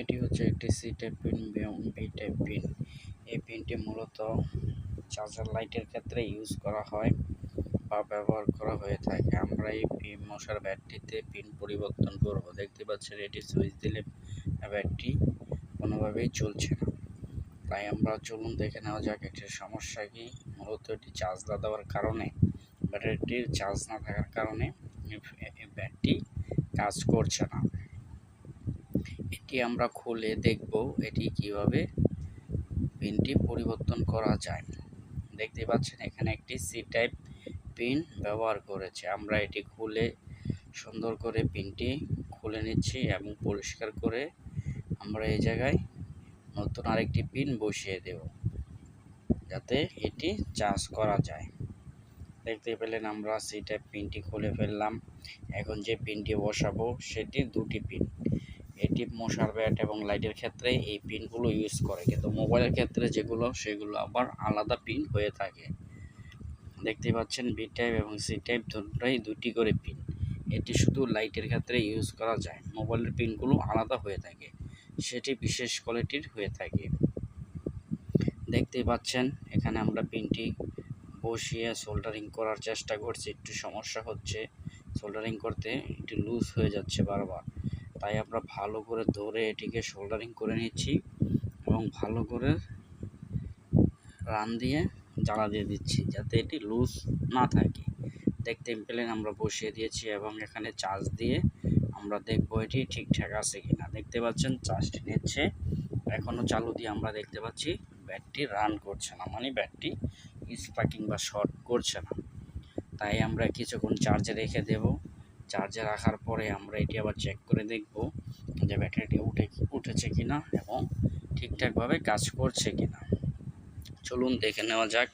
এটি হচ্ছে একটি C type pin B type pin এই পিনটি মূলত চার্জার লাইটের ক্ষেত্রে ইউজ করা হয় বা ব্যবহার করা হয়ে থাকে। আমরা এই পিন মশার ব্যাটটিতে পিন পরিবর্তন করব। দেখতে পাচ্ছেন, এটি সুইচ দিলে ব্যাটটি কোনোভাবেই চলছে না। তাই আমরা চলুন দেখে নেওয়া যাক এটির সমস্যা কি। মূলত এটি চার্জ না দেওয়ার কারণে, ব্যাটারিটির চার্জ না থাকার কারণে ব্যাটটি কাজ করছে না। এটি আমরা খুলে দেখব এটি কীভাবে পিনটি পরিবর্তন করা যায়। দেখতে পাচ্ছেন, এখানে একটি সি টাইপ পিন ব্যবহার করেছে। আমরা এটি খুলে সুন্দর করে পিনটি খুলে নিচ্ছি এবং পরিষ্কার করে আমরা এই জায়গায় নতুন আরেকটি পিন বসিয়ে দেব, যাতে এটি চার্জ করা যায়। দেখতে পেলেন, আমরা সি টাইপ পিনটি খুলে ফেললাম। এখন যে পিনটি বসাবো, সেটি দুটি পিন এটি মশার ব্যাট এবং লাইটের ক্ষেত্রে এই পিনগুলো ইউজ করে। কিন্তু মোবাইলের ক্ষেত্রে যেগুলো, সেগুলো আবার আলাদা পিন হয়ে থাকে। দেখতে পাচ্ছেন বি টাইপ এবং সি টাইপ দুটাই দুটি করে পিন এটি শুধু লাইটের ক্ষেত্রে ইউজ করা যায়। মোবাইলের পিনগুলো আলাদা হয়ে থাকে। সেটি বিশেষ কোয়ালিটির হয়ে থাকে। দেখতেই পাচ্ছেন, এখানে আমরা পিনটি বসিয়ে সোল্ডারিং করার চেষ্টা করছি। একটু সমস্যা হচ্ছে। সোল্ডারিং করতে একটু লুজ হয়ে যাচ্ছে বারবার। তাই আমরা ভালো করে ধরে এটিকে শোল্ডারিং করে নিচ্ছি এবং ভালো করে রান দিয়ে জ্বালা দিয়ে দিচ্ছি যাতে এটি লুজ না থাকে। দেখতে পেলেন আমরা বসিয়ে দিয়েছি এবং এখানে চার্জ দিয়ে আমরা দেখব এটি ঠিকঠাক আছে কিনা। দেখতে পাচ্ছেন চার্জটি নিচ্ছে। এখনও চালু দিয়ে আমরা দেখতে পাচ্ছি ব্যাটটি রান করছে না মানে ব্যাটটি স্পার্কিং বা শর্ট করছে না। তাই আমরা কিছুক্ষণ চার্জে রেখে দেব। চার্জে রাখার পরে আমরা এটি আবার চেক করে দেখব যে ব্যাটারিটি উঠে উঠেছে কিনা এবং ঠিকঠাকভাবে কাজ করছে কিনা। চলুন দেখে নেওয়া যাক।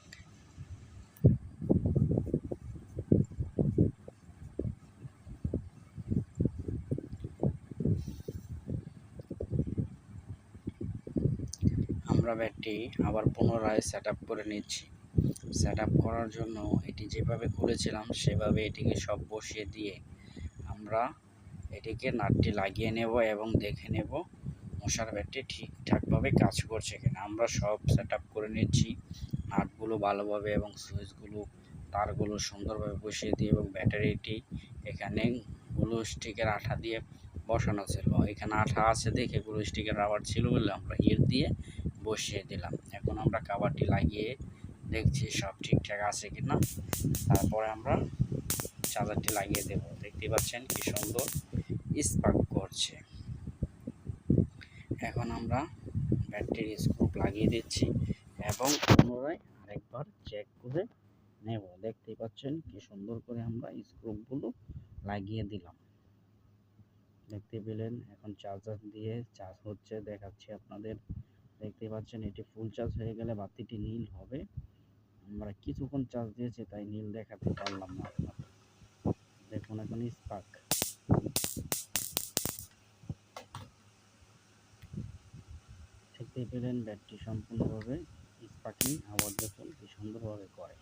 আমরা ব্যাটটি আবার পুনরায় সেট করে নিচ্ছি। সেট করার জন্য এটি যেভাবে খুলেছিলাম, সেভাবে এটিকে সব বসিয়ে দিয়ে আমরা এটিকে নাটটি লাগিয়ে নেব এবং দেখে নেব মশার ব্যাটটি ঠিকঠাকভাবে কাজ করছে কিনা। আমরা সব সেট করে নিচ্ছি। নাটগুলো ভালোভাবে এবং সুইচগুলো তারগুলো সুন্দরভাবে বসিয়ে দিই এবং ব্যাটারিটি এখানে গ্লু স্টিকের আঠা দিয়ে বসানো ছিল। এখানে আঠা আছে দেখে গ্লু স্টিকের রাবার ছিল বলে আমরা ইট দিয়ে বসিয়ে দিলাম। এখন আমরা কাবারটি লাগিয়ে দেখছি সব ঠিকঠাক আছে কি না তারপরে আমরা চার্জারটি লাগিয়ে দেব। দেখতে পাচ্ছেন কি সুন্দর স্পার্ক করছে। এখন আমরা ব্যাটারির স্ক্রুপ লাগিয়ে দিচ্ছি এবং পুনরায় আরেকবার চেক করে নেব। দেখতেই পাচ্ছেন কি সুন্দর করে আমরা স্ক্রুপগুলো লাগিয়ে দিলাম। দেখতে পেলেন, এখন চার্জার দিয়ে চার্জ হচ্ছে, দেখাচ্ছি আপনাদের। দেখতে পাচ্ছেন, এটি ফুল চার্জ হয়ে গেলে বাতিটি নীল হবে। আমরা কিছুক্ষণ চার্জ দিয়েছি, তাই নীল দেখাতে পারলাম না আপনাদের। দেখুন এখন স্পার্ক দেখতে পেলেন ব্যাটারি সম্পূর্ণভাবে স্পার্কিং দেখুন কি সুন্দরভাবে করে।